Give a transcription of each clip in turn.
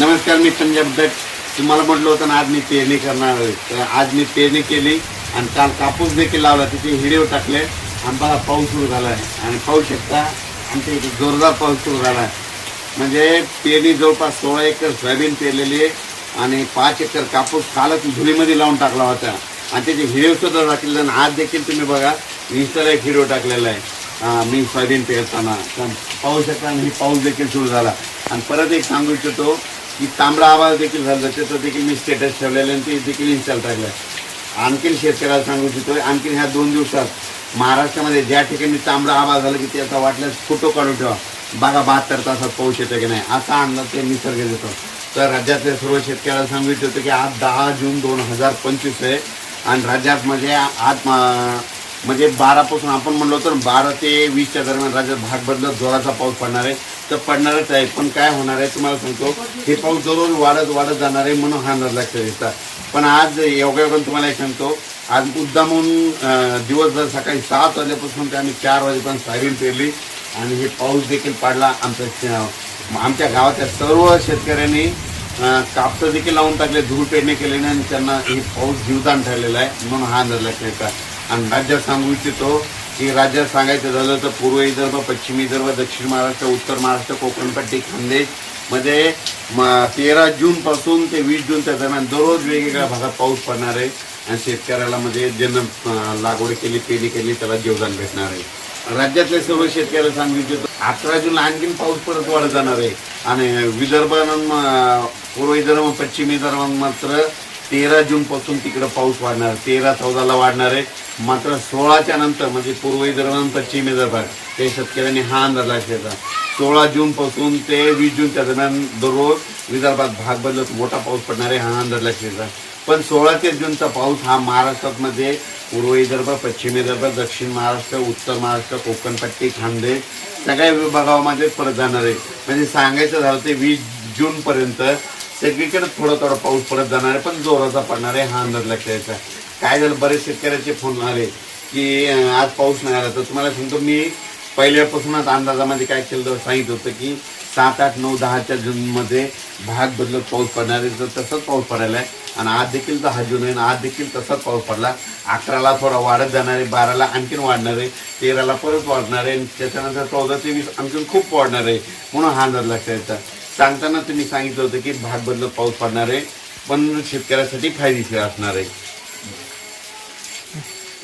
नमस्कार मी पंजाब दत्त तुम्हाला म्हटलं होतं ना आज मी पेरणी करणार आहे. तर आज मी पेरणी केली आणि काल कापूस देखील लावला. तिथे हिडिओ टाकले. आणि बघा पाऊस सुरू झाला आहे. आणि पाहू शकता आमच्या इथे जोरदार पाऊस सुरू झाला आहे. म्हणजे पेरणी जवळपास सोळा एकर सोयाबीन पेरलेली आहे. आणि पाच एकर कापूस कालच धुळीमध्ये लावून टाकला होता. आणि त्याचे हिडिओ सुद्धा टाकलेले आणि आज देखील तुम्ही बघा इंस्टाला एक हिडिओ टाकलेला आहे. मी सोयाबीन पेरताना. पाहू शकता आणि पाऊस देखील सुरू झाला. आणि परत एक सांगू इच्छितो की तांबडा आवाज देखील झाला त्याचं देखील मी स्टेटस ठेवलेलं आहे आणि ते देखील इन्स्टॉल टाकलं आहे. आणखीन शेतकऱ्याला सांगू इच्छितो आणखीन ह्या दोन दिवसात महाराष्ट्रामध्ये ज्या ठिकाणी तांबडा आवाज झाला की त्याचा वाटल्यास फोटो काढून ठेवा. बघा बहात्तर तासात पाऊस येतो की नाही. असा अंदाज ते निसर्ग देतो. तर राज्यातल्या सर्व शेतकऱ्याला सांगू इच्छितो की आज दहा जून दोन हजार पंचवीस आहे आणि राज्यात म्हणजे आज म्हणजे बारापासून आपण म्हणलो तर बारा ते वीसच्या दरम्यान राज्यात भाग बदलत जोराचा पाऊस पडणार आहे. तर पडणारच आहे. पण काय होणार आहे तुम्हाला सांगतो हे पाऊस दररोज वाढत वाढत जाणार आहे म्हणून हा अंदाज लक्षात येतात पण आज योगायोगाने तुम्हाला एक सांगतो आज मुद्दामून दिवसभर सकाळी सात वाजेपासून ते आम्ही चार वाजेपर्यंत सायरीन पेरली आणि हे पाऊस देखील पडला आमच्या आमच्या गावातल्या सर्व शेतकऱ्यांनी कापसं देखील लावून टाकले धूळ पेरणी केल्याने आणि त्यांना हे पाऊस जीवदान ठरलेला आहे म्हणून हा अंदाज लक्षात येतात आणि राज्यात सांगू इच्छितो की राज्यात सांगायचं झालं तर पूर्व विदर्भ पश्चिम विदर्भ दक्षिण महाराष्ट्र उत्तर महाराष्ट्र कोकणपट्टी खानदेशमध्ये म- तेरा जून पासून ते वीस जूनच्या दरम्यान दररोज वेगवेगळ्या भागात पाऊस पडणार आहे. आणि शेतकऱ्याला म्हणजे ज्यांना लागवड केली पेरणी केली त्याला जीवदान भेटणार आहे. राज्यातले सर्व शेतकऱ्याला सांगू इच्छितो अकरा जूनला आणखीन पाऊस परत वाढत जाणार आहे. आणि विदर्भ पूर्व विदर्भ पश्चिम विदर्भ मात्र तेरा जून पासून पाऊस वाढणार तेरा चौदाला वाढणार आहे. मात्र सोळाच्या नंतर म्हणजे पूर्व विदर्भ आणि पश्चिम विदर्भ ते शेतकऱ्यांनी हा अंदाज लक्षात सोळा जून पासून ते वीस जूनच्या दरम्यान दररोज विदर्भात भाग बदलत मोठा पाऊस पडणार आहे हा अंदाज लक्षात पण सोळा ते जूनचा पाऊस हा महाराष्ट्रामध्ये पूर्व विदर्भ पश्चिम विदर्भ दक्षिण महाराष्ट्र उत्तर महाराष्ट्र कोकणपट्टी खानदेश सगळ्या विभागामध्ये परत जाणार आहे. म्हणजे सांगायचं झालं ते वीस जूनपर्यंत सगळीकडे थोडा थोडा पाऊस पडत जाणार आहे पण जोराचा पडणार आहे हा अंदाज लक्षात यायचा काय झालं बरेच शेतकऱ्याचे फोन आले की आज पाऊस नाही आला. तर तुम्हाला सांगतो मी पहिल्यापासूनच अंदाजामध्ये काय केलं होतं, सांगितलं होतं की सात आठ नऊ दहाच्या जूनमध्ये भाग बदलत पाऊस पडणार आहे तर तसंच पाऊस पडायला आहे. आणि आज देखील दहा जून आहे आज देखील तसाच पाऊस पडला. अकराला थोडा वाढत जाणार आहे बाराला आणखीन वाढणार आहे तेराला परत वाढणार आहे आणि त्याच्यानंतर चौदा ते वीस आणखीन खूप वाढणार आहे म्हणून हा अंदाज लक्षात येतात सांगताना तुम्ही सांगितलं होतं की भाग बदलत पाऊस पडणार आहे पण शेतकऱ्यासाठी फायदेशीर असणार आहे.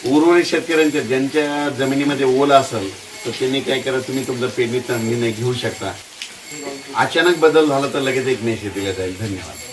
उर्वरित शेतकऱ्यांच्या ज्यांच्या जमिनीमध्ये ओला असेल तर त्यांनी काय करा तुम्ही तुमचा पेरणीचा निर्णय घेऊ शकता. अचानक बदल झाला तर लगेच एक मेसेज दिला जाईल. धन्यवाद.